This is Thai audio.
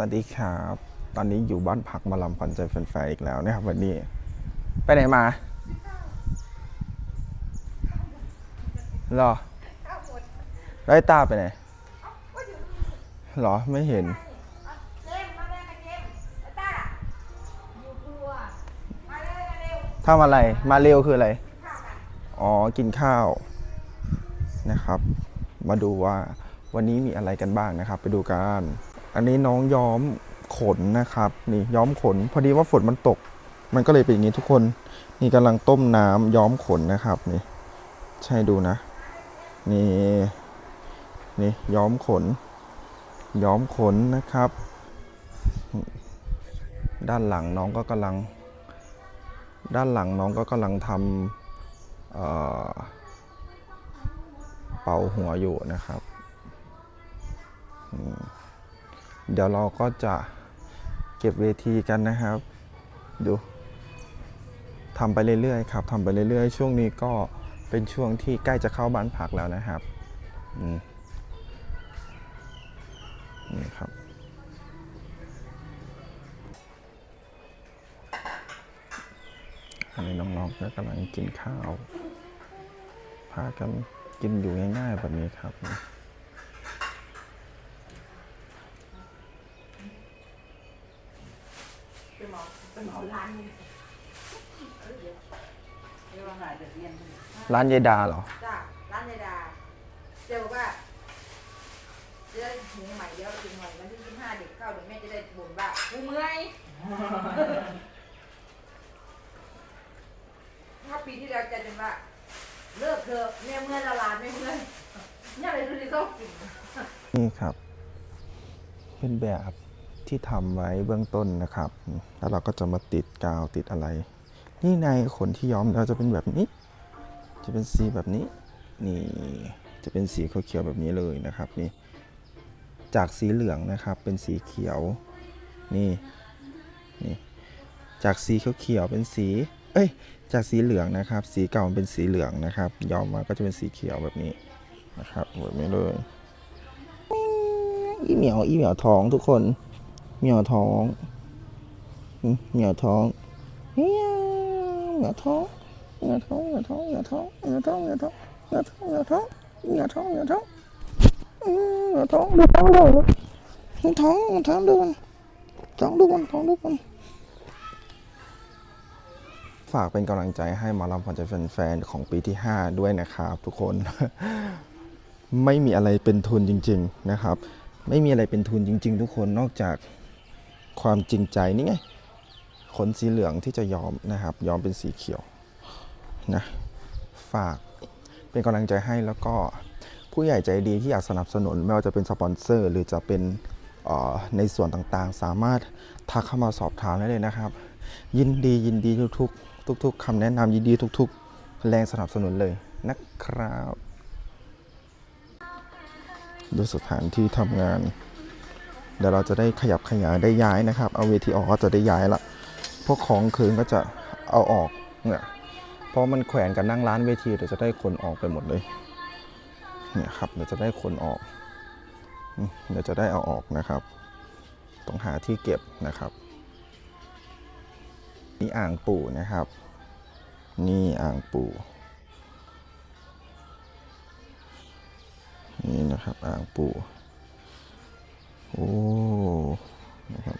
วัสดีครับ ตอนนี้อยู่บ้านพักมาลำพันใจแฟนๆอีกแล้วนะครับวันนี้ ไปไหนมาหรอได้ตาไปไหนหรอไม่เห็น ทำอะไร มาเร็วคืออะไร อ๋อ กินข้าวนะครับ มาดูว่าวันนี้มีอะไรกันบ้างนะครับ ไปดูกัน อันนี้น้องย้อมขนนะครับ นี่ย้อมขน พอดีว่าฝนมันตก มันก็เลยเป็นอย่างนี้ทุกคน นี่กำลังต้มน้ำย้อมขนนะครับ นี่ ใช่ดูนะ นี่ นี่ย้อมขน ย้อมขนนะครับ ด้านหลังน้องก็กำลัง ด้านหลังน้องก็กำลังทำเอ่อเป่าหัวอยู่นะครับ อืม เดี๋ยวเราก็จะเก็บเวทีกันนะครับ ดูทำไปเรื่อยๆครับทำไปเรื่อยๆ ช่วงนี้ก็เป็นช่วงที่ใกล้จะเข้าบ้านพักแล้วนะครับนี่ครับอันนี้น้องๆก็กำลังกินข้าว พากันกินอยู่ง่ายๆแบบนี้ครับ เป็นหมอเป็นหมอ ร้านนี่เดี๋ยวเราหาเด็กเรียนร้านยายดาเหรอ จ้าร้านยายดาเดี๋ยวบอกว่าจะได้หุงใหม่เดี๋ยวถึงหน่อยวันที่ยี่สิบห้าเด็กเข้าเดี๋ยวแม่จะได้บ่นว่ากูเมื่อยถ้าปีที่แล้วจะเป็นว่า เลิกเถอะแม่เมื่อยและหลานไม่เมื่อยเนี่ยอะไรดูดิต้องกินนี่ครับ เป็นแบบ ที่ทำไว้เบื้องต้นนะครับ แล้วเราก็จะมาติดกาวติดอะไร นี่ในขนที่ย้อมเราจะเป็นแบบนี้ จะเป็นสีแบบนี้ นี่จะเป็นสีเขียวๆแบบนี้เลยนะครับนี่ จากสีเหลืองนะครับเป็นสีเขียว นี่นี่จากสีเขียวๆเป็นสี เอ้ย จากสีเหลืองนะครับ สีเก่ามันเป็นสีเหลืองนะครับย้อมมาก็จะเป็นสีเขียวแบบนี้นะครับแบบนี้เลยอีเหมียวอีเหมียวท้องทุกคน เหมียวท้องเหมียวท้องเมียวเหมียวท้องเหมียวท้องเหมียวท้องเหมียวท้องเหมียวท้องเหมียวท้องเหมียวท้องเหมียวท้องเหมียวท้องเหมียวท้องเหมียวท้องดูท้องดูท้องท้องดูมันท้องดูมันท้องดูมันฝากเป็นกำลังใจให้หมาลำขวัญใจแฟนๆของปีที่ 5 ด้วยนะครับ ทุกคน ไม่มีอะไรเป็นทุนจริง ๆ นะครับ ไม่มีอะไรเป็นทุนจริง ๆ ทุกคนนอกจาก ความจริงใจนี่ไงขนสีเหลืองที่จะยอมนะครับ ยอมเป็นสีเขียวนะฝากเป็นกำลังใจให้แล้วก็ผู้ใหญ่ใจดีที่อยากสนับสนุน ไม่ว่าจะเป็นสปอนเซอร์ หรือจะเป็นในส่วนต่างๆ สามารถทักเข้ามาสอบถามได้เลยนะครับ ยินดียินดีทุกๆ ทุก ๆคำแนะนำยินดีทุก ๆ แรงสนับสนุนเลยนะครับ ดูสถานที่ทำงาน เดี๋ยวเราจะได้ขยับขยายได้ย้ายนะครับเอาเวทีออกก็จะได้ย้ายละพวกของคืนก็จะเอาออกเนี่ยเพราะมันแขวนกันนั่งร้านเวทีเดี๋ยวจะได้ขนออกไปหมดเลยเนี่ยครับเดี๋ยวจะได้ขนออกเดี๋ยวจะได้เอาออกนะครับต้องหาที่เก็บนะครับ นี่อ่างปู่นะครับ นี่อ่างปู่นี่นะครับอ่างปู โอ้นะครับ